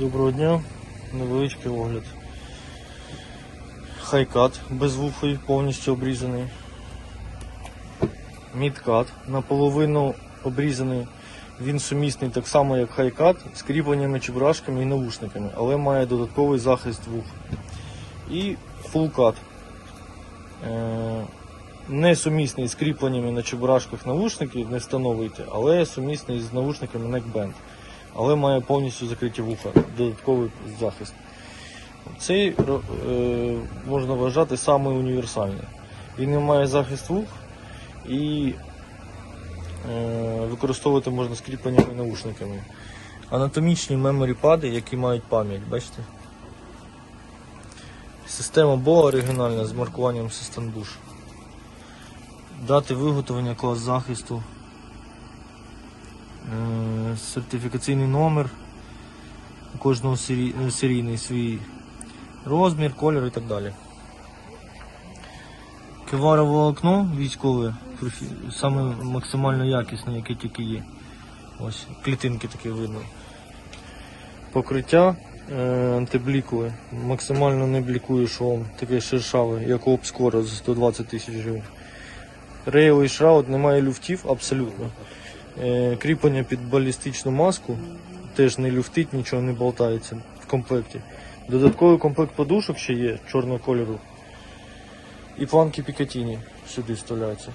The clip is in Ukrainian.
Доброго дня, невеличкий огляд. Хайкат безвухий, повністю обрізаний. Мідкат наполовину обрізаний. Він сумісний так само, як хайкат, з кріпленнями чебурашками і навушниками, але має додатковий захист вух. І фулкат. Е, не сумісний з кріпленнями на чебурашках навушників, не встановити, але сумісний з навушниками neckband. Але має повністю закриті вуха, додатковий захист. Цей е, можна вважати самий універсальний. Він не має захист вух і е, використовувати можна з кріпленнями наушниками. Анатомічні меморі пади, які мають пам'ять, бачите? Система BOA оригінальна з маркуванням System Bush. Дати виготовлення клас захисту. Сертифікаційний номер. У кожного е, серійний свій розмір, колір і так далі. Кеварове волокно військове, саме максимально якісне, яке тільки є. Ось, клітинки такі видно. Покриття е, антиблікове, максимально не блікує шолом, таке шершаве, як у обскора за 120 тисяч гривень. Рейлий шраут, немає люфтів абсолютно. Е, кріплення під балістичну маску теж не люфтить, нічого не болтається в комплекті. Додатковий комплект подушок ще є чорного кольору. І планки Пікатіні сюди вставляються.